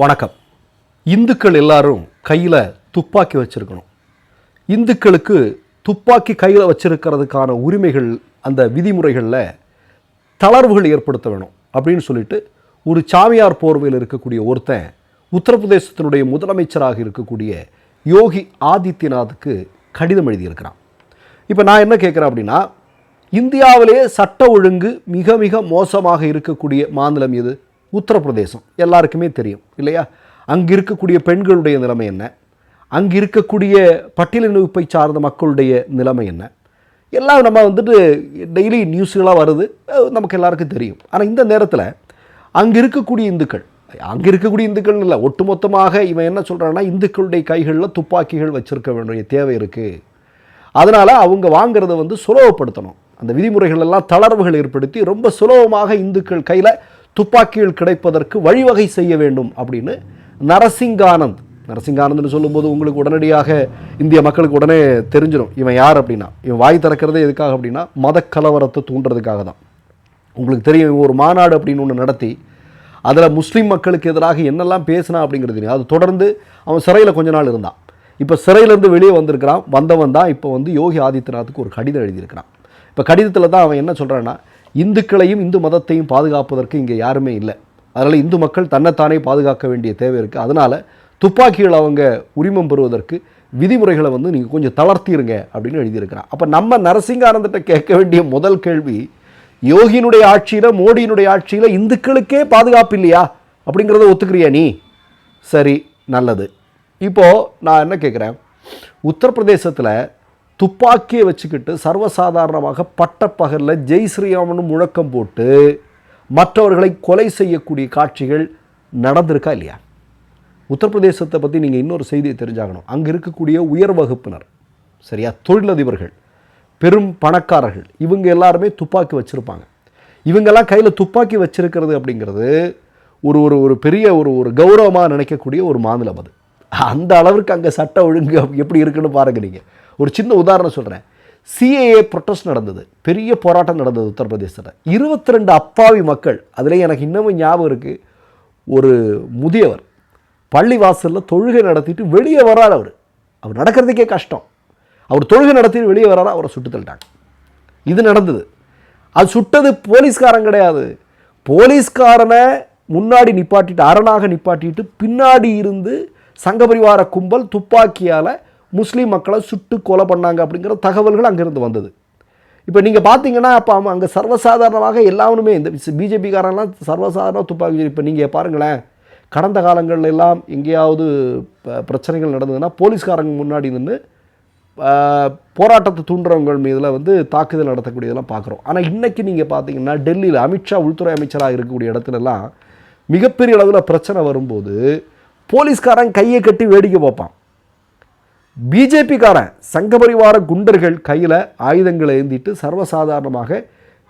வணக்கம். இந்துக்கள் எல்லாரும் கையில் துப்பாக்கி வச்சிருக்கணும். இந்துக்களுக்கு துப்பாக்கி கையில் வச்சுருக்கிறதுக்கான உரிமைகள் அந்த விதிமுறைகளில் தளர்வுகள் ஏற்படுத்த வேணும் அப்படின்னு சொல்லிட்டு ஒரு சாமியார் போர்வையில் இருக்கக்கூடிய ஒருத்தன் உத்தரப்பிரதேசத்தினுடைய முதலமைச்சராக இருக்கக்கூடிய யோகி ஆதித்யநாத்துக்கு கடிதம் எழுதியிருக்கிறான். இப்போ நான் என்ன கேட்குறேன் அப்படின்னா இந்தியாவிலேயே சட்ட ஒழுங்கு மிக மிக மோசமாக இருக்கக்கூடிய மாநிலம் எது? உத்தரப்பிரதேசம். எல்லாருக்குமே தெரியும் இல்லையா? அங்கே இருக்கக்கூடிய பெண்களுடைய நிலைமை என்ன? அங்கே இருக்கக்கூடிய பட்டியலினப்பை சார்ந்த மக்களுடைய நிலைமை என்ன? எல்லாம் நம்ம வந்துட்டு டெய்லி நியூஸ்களாக வருது நமக்கு எல்லாருக்கும் தெரியும். ஆனால் இந்த நேரத்தில் அங்கே இருக்கக்கூடிய இந்துக்கள் அங்கே இருக்கக்கூடிய இந்துக்கள் இல்லை ஒட்டுமொத்தமாக இவன் என்ன சொல்கிறான்னா இந்துக்களுடைய கைகளில் துப்பாக்கிகள் வச்சுருக்க வேண்டிய தேவை இருக்குது அதனால் அவங்க வாங்குறத வந்து சுலபப்படுத்தணும். அந்த விதிமுறைகள் எல்லாம் தளர்வுகள் ஏற்படுத்தி ரொம்ப சுலபமாக இந்துக்கள் கையில் துப்பாக்கிகள் கிடைப்பதற்கு வழிவகை செய்ய வேண்டும் அப்படின்னு நரசிங்கானந்த். நரசிங்கானந்த்னு சொல்லும்போது உங்களுக்கு உடனடியாக இந்திய மக்களுக்கு உடனே தெரிஞ்சிடும் இவன் யார் அப்படின்னா. இவன் வாய் திறக்கிறதே எதுக்காக அப்படின்னா மத கலவரத்தை தூண்டுறதுக்காக தான். உங்களுக்கு தெரியும் இவன் ஒரு மாநாடு அப்படின்னு ஒன்று நடத்தி அதில் முஸ்லீம் மக்களுக்கு எதிராக என்னெல்லாம் பேசினா அப்படிங்கிறது தெரியும் அது தொடர்ந்து அவன் சிறையில் கொஞ்ச நாள் இருந்தான். இப்போ சிறையிலேருந்து வெளியே வந்திருக்கிறான். வந்தவன் தான் இப்போ வந்து யோகி ஆதித்யநாத்துக்கு ஒரு கடிதம் எழுதியிருக்கிறான். இப்போ கடிதத்தில் தான் அவன் என்ன சொல்கிறான்னா இந்துக்களையும் இந்து மதத்தையும் பாதுகாப்பதற்கு இங்கே யாருமே இல்லை. அதனால் இந்து மக்கள் தன்னைத்தானே பாதுகாக்க வேண்டிய தேவை இருக்குது அதனால் துப்பாக்கிகள் அவங்க உரிமம் பெறுவதற்கு விதிமுறைகளை வந்து நீங்கள் கொஞ்சம் தளர்த்திருங்க அப்படின்னு எழுதியிருக்கிறான் அப்போ நம்ம நரசிங்கானந்திட்ட கேட்க வேண்டிய முதல் கேள்வி யோகியினுடைய ஆட்சியில் மோடியினுடைய ஆட்சியில் இந்துக்களுக்கே பாதுகாப்பு இல்லையா? அப்படிங்கிறத ஒத்துக்கிறியா நீ? சரி நல்லது. இப்போது நான் என்ன கேட்குறேன்? உத்தரப்பிரதேசத்தில் துப்பாக்கியை வச்சுக்கிட்டு சர்வசாதாரணமாக பட்டப்பகலில் ஜெய் ஸ்ரீராமன் முழக்கம் போட்டு மற்றவர்களை கொலை செய்யக்கூடிய காட்சிகள் நடந்திருக்கா இல்லையா? உத்தரப்பிரதேசத்தை பற்றி நீங்கள் இன்னொரு செய்தியை தெரிஞ்சாகணும். அங்கே இருக்கக்கூடிய உயர் வகுப்பினர் சரியா? தொழிலதிபர்கள் பெரும் பணக்காரர்கள் இவங்க எல்லாருமே துப்பாக்கி வச்சுருப்பாங்க. இவங்கெல்லாம் கையில் துப்பாக்கி வச்சுருக்கிறது அப்படிங்கிறது ஒரு ஒரு ஒரு பெரிய ஒரு ஒரு கௌரவமாக நினைக்கக்கூடிய ஒரு மாநிலம் அது. அந்த அளவிற்கு அங்கே சட்ட ஒழுங்கு எப்படி இருக்குன்னு பாருங்க நீங்கள் ஒரு சின்ன உதாரணம் சொல்கிறேன் சிஏஏ ப்ரொட்டஸ்ட் நடந்தது. பெரிய போராட்டம் நடந்தது உத்தரப்பிரதேசத்தில். இருபத்தி ரெண்டு அப்பாவி மக்கள் அதில் எனக்கு இன்னமும் ஞாபகம் இருக்குது ஒரு முதியவர் பள்ளி வாசலில் தொழுகை நடத்திட்டு வெளியே வர்றார் அவர். அவர் நடக்கிறதுக்கே கஷ்டம். அவர் தொழுகை நடத்திட்டு வெளியே வர்றாரு? அவரை சுட்டு தள்ளிட்டாங்க. இது நடந்தது. அது சுட்டது போலீஸ்காரன் கிடையாது. போலீஸ்காரனை முன்னாடி நிப்பாட்டிட்டு அரணாக நிப்பாட்டிட்டு பின்னாடி இருந்து சங்கபரிவார கும்பல் துப்பாக்கியால் முஸ்லீம் மக்களை சுட்டு கொலை பண்ணாங்க அப்படிங்கிற தகவல்கள் அங்கேருந்து வந்தது. இப்போ நீங்கள் பார்த்தீங்கன்னா அப்போ அவன் அங்கே சர்வசாதாரணமாக எல்லாருமே இந்த பிஜேபிக்காரெல்லாம் சர்வசாதாரண துப்பாக்கி இப்போ நீங்கள் பாருங்களேன் கடந்த காலங்களில் எல்லாம் எங்கேயாவது ப- பிரச்சனைகள் நடந்ததுன்னா போலீஸ்காரங்க முன்னாடி நின்று போராட்டத்தை தூண்டுறவங்க மீதில் வந்து தாக்குதல் நடத்தக்கூடியதெல்லாம் பார்க்குறோம் ஆனால் இன்றைக்கி நீங்கள் பார்த்தீங்கன்னா டெல்லியில் அமித்ஷா உள்துறை அமைச்சராக இருக்கக்கூடிய இடத்துலலாம் மிகப்பெரிய அளவில் பிரச்சனை வரும்போது போலீஸ்காரன் கையை கட்டி வேடிக்கை பார்ப்பான். பிஜேபிக்காரன் சங்கபரிவார குண்டர்கள் கையில் ஆயுதங்களை ஏந்திட்டு சர்வசாதாரணமாக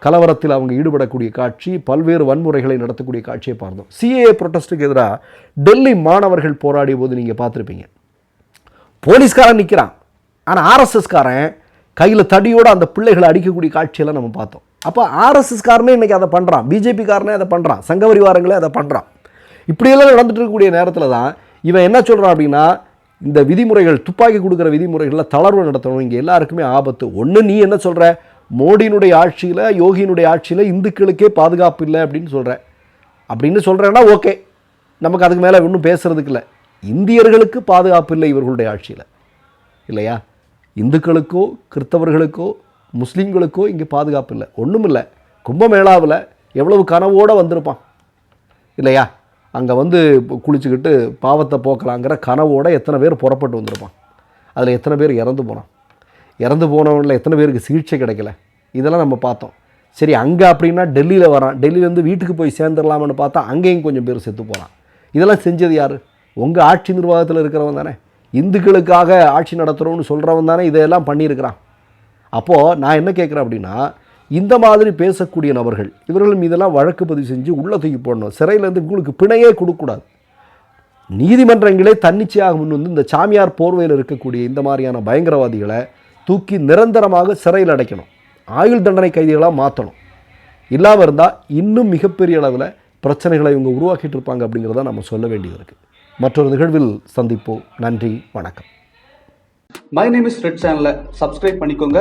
கலவரத்தில் அவங்க ஈடுபடக்கூடிய காட்சி பல்வேறு வன்முறைகளை நடத்தக்கூடிய காட்சியை பார்த்தோம். சிஏஏ ப்ரொட்டஸ்ட்டுக்கு எதிராக டெல்லி மாணவர்கள் போராடிய போது நீங்கள் பார்த்துருப்பீங்க. போலீஸ்காரன் நிற்கிறான் ஆனால் ஆர்எஸ்எஸ்காரன் கையில் தடியோடு அந்த பிள்ளைகளை அடிக்கக்கூடிய காட்சியெல்லாம் நம்ம பார்த்தோம். அப்போ ஆர்எஸ்எஸ்காரனே இன்றைக்கி அதை பண்ணுறான் பிஜேபிக்காரனே அதை பண்ணுறான் சங்கபரிவாரங்களே அதை பண்ணுறான் இப்படியெல்லாம் நடந்துட்டு இருக்கக்கூடிய நேரத்தில் தான் இவன் என்ன சொல்கிறான் அப்படின்னா இந்த விதிமுறைகள் துப்பாக்கி கொடுக்குற விதிமுறைகளில் தளர்வு நடத்தணும். இங்கே எல்லாருக்குமே ஆபத்து. ஒன்று நீ என்ன சொல்கிற மோடியினுடைய ஆட்சியில் யோகியினுடைய ஆட்சியில் இந்துக்களுக்கே பாதுகாப்பு இல்லை அப்படின்னு சொல்கிற அப்படின்னு சொல்கிறேன்னா ஓகே. நமக்கு அதுக்கு மேலே ஒன்றும் பேசுகிறதுக்கு இல்லை. இந்தியர்களுக்கு பாதுகாப்பு இல்லை இவர்களுடைய ஆட்சியில். இல்லையா? இந்துக்களுக்கோ கிறிஸ்தவர்களுக்கோ முஸ்லீம்களுக்கோ இங்கே பாதுகாப்பு இல்லை. ஒன்றும் இல்லை கும்பமேளாவில் எவ்வளவு கனவோடு வந்திருப்பான். இல்லையா? அங்கே வந்து குளிச்சுக்கிட்டு பாவத்தை போக்கலாங்கிற கனவோட எத்தனை பேர் புறப்பட்டு வந்திருப்பான். அதில் எத்தனை பேர் இறந்து போனான். இறந்து போனவங்களில் எத்தனை பேருக்கு சிகிச்சை கிடைக்கல. இதெல்லாம் நம்ம பார்த்தோம். சரி அங்கே அப்படின்னா டெல்லியில் வரான். டெல்லியிலேருந்து வீட்டுக்கு போய் சேர்ந்துடலாம்னு பார்த்தா அங்கேயும் கொஞ்சம் பேர் செத்து போகிறான் இதெல்லாம் செஞ்சது யார்? உங்கள் ஆட்சி நிர்வாகத்தில் இருக்கிறவன் தானே. இந்துக்களுக்காக ஆட்சி நடத்துகிறோம்னு சொல்கிறவன் தானே இதையெல்லாம் பண்ணியிருக்கிறான். அப்போது நான் என்ன கேட்குறேன் அப்படின்னா இந்த மாதிரி பேசக்கூடிய நபர்கள் இவர்கள் மீதெல்லாம் வழக்கு பதிவு செஞ்சு உள்ள தூக்கி போடணும். சிறையிலேருந்து இவங்களுக்கு பிணையே கொடுக்கக்கூடாது. நீதிமன்றங்களே தன்னிச்சையாக முன் வந்து இந்த சாமியார் போர்வையில் இருக்கக்கூடிய இந்த மாதிரியான பயங்கரவாதிகளை தூக்கி நிரந்தரமாக சிறையில் அடைக்கணும். ஆயுள் தண்டனை கைதிகளாக மாற்றணும். இல்லாமல் இருந்தால் இன்னும் மிகப்பெரிய அளவில் பிரச்சனைகளை இவங்க உருவாக்கிட்டு இருப்பாங்க அப்படிங்கிறத நம்ம சொல்ல வேண்டியது இருக்குது மற்றொரு நிகழ்வில் சந்திப்போம். நன்றி வணக்கம். மை நேம் இஸ் ரெட் சேனலை சப்ஸ்கிரைப் பண்ணிக்கோங்க.